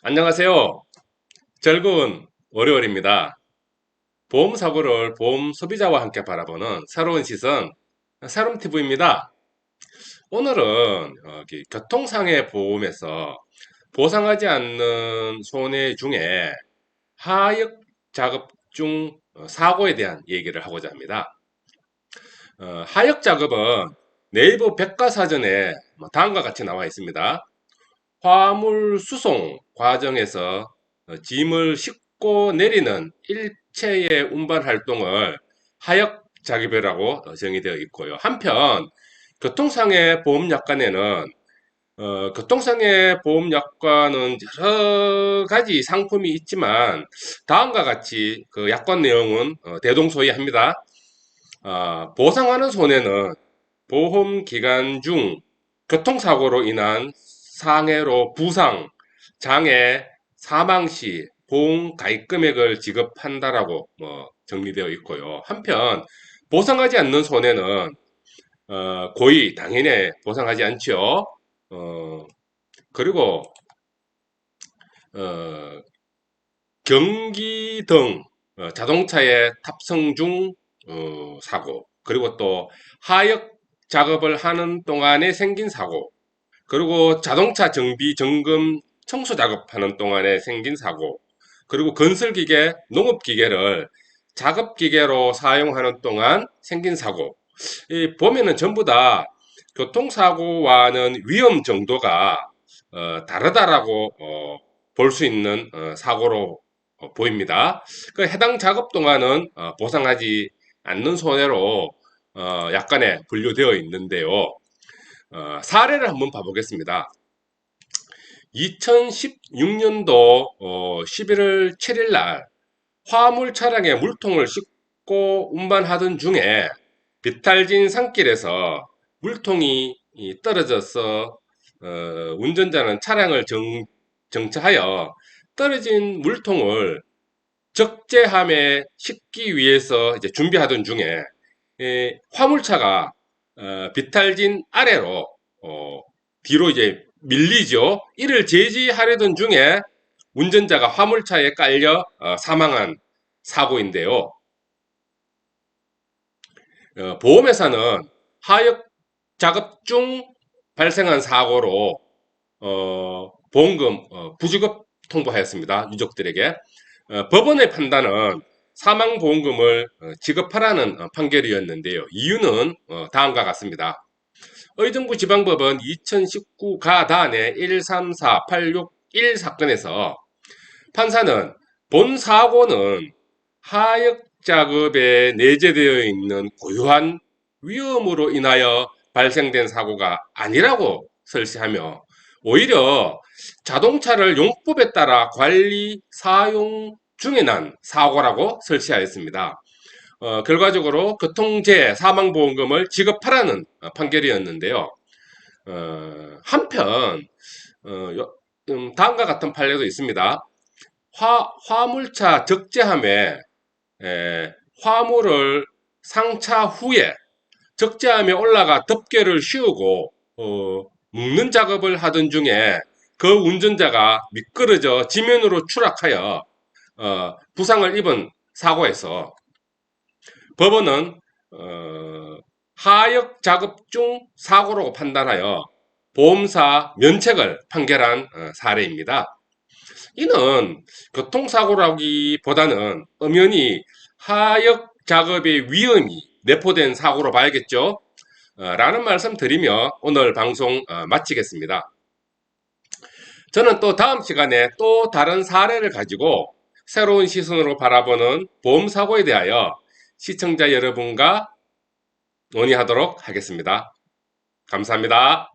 안녕하세요. 즐거운 월요일입니다. 보험 사고를 보험 소비자와 함께 바라보는 새로운 시선, 새롬 TV입니다. 오늘은 어, 이 교통상해 보험에서 보상하지 않는 손해 중에 하역 작업 중 어, 사고에 대한 얘기를 하고자 합니다. 어, 하역 작업은 네이버 백과사전에 뭐 다음과 같이 나와 있습니다. 화물 수송 과정에서 어, 짐을 싣고 내리는 일체의 운반 활동을 하역 어, 정의되어 있고요. 한편 교통상해 보험약관에는 어, 교통상해 보험약관은 여러 가지 상품이 있지만 다음과 같이 그 약관 내용은 어, 대동소이합니다. 아, 보상하는 손해는 보험 기간 중 교통사고로 인한 상해로 부상, 장애, 사망 시 보험 가입 금액을 지급한다라고 뭐 정리되어 있고요. 한편 보상하지 않는 손해는 어, 고의 당연히 보상하지 않죠. 어, 그리고 어, 경기 등 어, 자동차의 탑승 중 어, 사고, 그리고 또 하역 작업을 하는 동안에 생긴 사고, 그리고 자동차 정비, 점검, 청소 작업하는 동안에 생긴 사고, 그리고 건설기계, 농업기계를 작업기계로 사용하는 동안 생긴 사고, 이 보면은 전부 다 교통사고와는 위험 정도가 어, 다르다라고 어, 볼 수 있는 어, 사고로 어, 보입니다. 그 해당 작업 동안은 어, 보상하지 않는 손해로 어, 약간의 분류되어 있는데요. 어, 사례를 한번 봐보겠습니다. 2016년도 11월 7일 날 화물 차량에 물통을 싣고 운반하던 중에 비탈진 산길에서 물통이 이 떨어져서 어, 운전자는 차량을 정, 정차하여 떨어진 물통을 적재함에 싣기 위해서 이제 준비하던 중에 에, 화물차가 어, 비탈진 아래로 어, 뒤로 이제 밀리죠. 이를 제지하려던 중에 운전자가 화물차에 깔려 어, 사망한 사고인데요. 어, 보험회사는 하역 작업 중 발생한 사고로 어, 보험금 어, 부지급 통보하였습니다. 유족들에게 어, 법원의 판단은 사망보험금을 어, 지급하라는 어, 판결이었는데요. 이유는 어, 다음과 같습니다. 의정부 지방법원 2019 가단의 134861 사건에서 판사는 본 사고는 하역 작업에 내재되어 있는 고유한 위험으로 인하여 발생된 사고가 아니라고 설시하며 오히려 자동차를 용법에 따라 관리, 사용 중에 난 사고라고 설치하였습니다. 어, 결과적으로 교통재해 사망보험금을 지급하라는 어, 판결이었는데요. 어, 한편 어, 음, 다음과 같은 판례도 있습니다. 화, 화물차 적재함에 에, 화물을 상차 후에 적재함에 올라가 덮개를 씌우고 어, 묶는 작업을 하던 중에 그 운전자가 미끄러져 지면으로 추락하여 어, 부상을 입은 사고에서 법원은 어, 하역 작업 중 사고로 판단하여 보험사 면책을 판결한 어, 사례입니다. 이는 교통사고라기보다는 엄연히 하역 작업의 위험이 내포된 사고로 봐야겠죠. 어, 라는 말씀 드리며 오늘 방송 어, 마치겠습니다. 저는 또 다음 시간에 또 다른 사례를 가지고 새로운 시선으로 바라보는 보험사고에 대하여 시청자 여러분과 논의하도록 하겠습니다. 감사합니다.